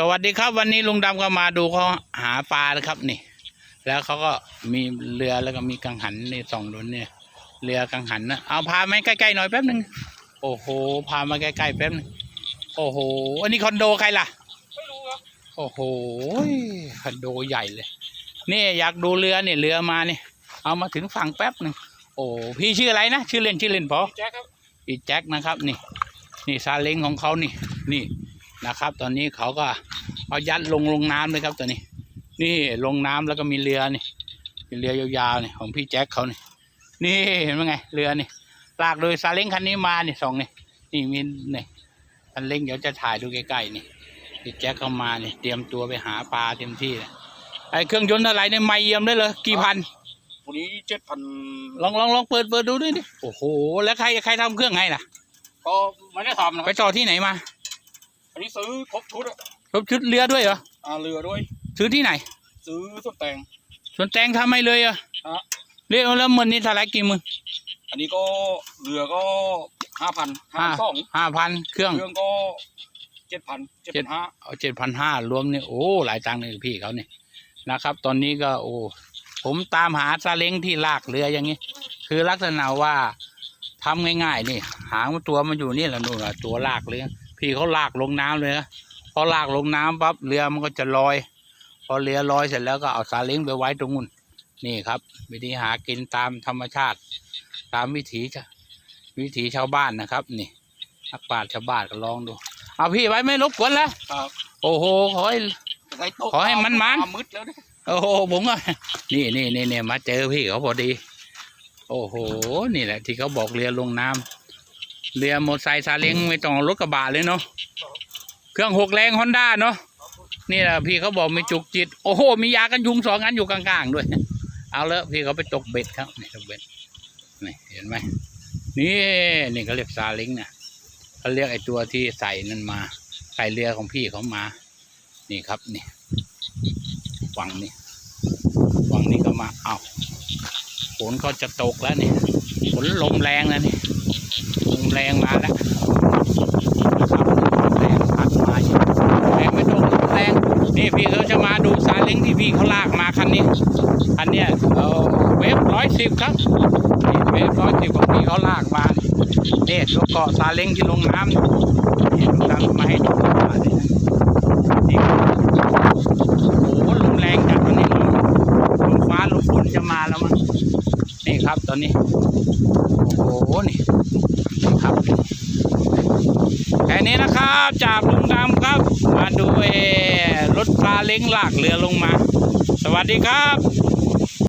สวัสดีครับวันนี้ลุงดำก็มาดูเขาหาปลานะครับนี่ แล้วเขาก็มีเรือแล้วก็มีกังหันในสองดุนเนี่ยเรือกังหันนะเอาพามาใกล้ๆหน่อยแป๊บหนึ่งโอ้โหพามาใกล้ๆแป๊บหนึงโอ้โหอันนี้คอนโดใครล่ะไม่รู้ครับโอ้โหคอนโดใหญ่เลย นี่อยากดูเรือเนี่ยเรือมาเนี่ยเอามาถึงฝั่งแป๊บหนึ่งโอ้พี่ชื่ออะไรนะชื่อเล่นชื่อเล่นพอแจ็คครับอีแจ็คนะครับนี่ นี่ซาเล้งของเขานี่นี่นะครับ ตอนนี้เขาก็ เอายัดลงลงน้ำเลยครับตัวนี้ นี่ลงน้ำแล้วก็มีเรือนี่มีเรือยาวๆนี่ของพี่แจ็คเขานี่นี่เห็นไหมไงเรือนี่ลากโดยซาเล้งคันนี้มานี่สองนี่นี่มีนี่ซาเล้งเดี๋ยวจะถ่ายดูใกล้ๆนี่พี่แจ็คเข้ามานี่เตรียมตัวไปหาปลาเต็มที่เลยไอ้เครื่องยนต์อะไรเนี่ยไม่เยี่ยมได้เลยกี่พันวันนี้เจ็ดพันลองลองลองเปิดเปิดดูด้วยดิโอ้โหแล้วใครใครทำเครื่องให้ล่ะก็ไม่ได้ทำนะคไปรับต่อที่ไหนมา อันนี้ซื้อครบชุดอะ รถชุดเรือด้วยเหรออ่าเรือด้วย ซื้อที่ไหน ซื้อส้นแตงสวนแตงทำให้เลยเหรอฮะเรียกแล้วมันนี่เท่าไหรกี่หมื่นอันนี้ก็เรือก็ห้าพันห้าสองห้าพันเครื่อง เครื่องก็เจ็ดพันเจ็ดพันห้าเอาเจ็ดพันห้ารวมเนี่ยโอ้หลายตังค์เลยพี่เขาเนี่ยนะครับ ตอนนี้ก็โอ้ผมตามหาซาเล้งที่ลากเรืออย่างนี้ คือลักษณะว่าทำง่ายๆนี่ หางมันตัวมันอยู่นี่แหละนู่นน่ะตัวลากเรือพี่เขาลากลงน้ำเลยนะพ อลากลงน้ำปั๊บเรือมันก็จะลอย พอเรือลอยเสร็จแล้วก็เอาซาเล้งไปไว้ตรงนู้นนี่ครับ วิธีหากินตามธรรมชาติ ตามวิถีชะวิถีชาวบ้านนะครับ นี่นักปราชญ์ชาวบ้านก็ลองดู เอาพี่ไว้ไม่รบกวนแล้วครับโอ้โหขอให้ไอ้โต๊ะขอให้มันมันมืดแล้วเนี่ยโอ้โหผมก็นี่นี่นี่เนี่ยมาเจอพี่เขาพอดี โอ้โห นี่แหละ ที่เขาบอกเรือลงน้ำเรือมอเตอร์ไซค์ซาเล้งไม่ต้องเอารถกระบะเลยเนาะ เครื่องหกแรงฮอนด้าเนาะนี่แหละพี่เขาบอกมีจุกจิต โอ้โห มียากันยุงสองอันอยู่กลางๆด้วย เอาเลยพี่เขาไปตกเบ็ดครับนี่ตกเบ็ดนี่เห็นไหมนี่นี่เขาเรียกซาเล้งเนี่ยเขาเรียกไอ้ตัวที่ใส่นั่นมาใส่เรือของพี่เขามา นี่ครับนี่ฝั่งนี้ฝั่งนี้ก็มาเอาฝนก็จะตกแล้วนี่ฝนลมแรงแล้วนี่ลมแรงมาแล้วนะครับลมแรงพัดมาอยู่แรงไม่ตกลมแรง นี่พี่เขาจะมาดูซาเล้งที่พี่เขาลากมาคันนี้คันเนี้ยเอาเวฟร้อยสิบครับนี่เวฟร้อยสิบของพี่เขาลากมาเนี่ตัวเกาะซาเล้งที่ลงน้ำนี่ลุงดำมาให้ดูว่าเนี่ยนี่โอ้โหลมแรงจัดตอนนี้ลมฟ้าลมฝนจะมาแล้วมั้งนี่ครับตอนนี้โอ้โหนี่นี่ครับแค่นี้นะครับจากลุงดำครับ มาดูเออรถซา เล้งลากเรือลงมา สวัสดีครับ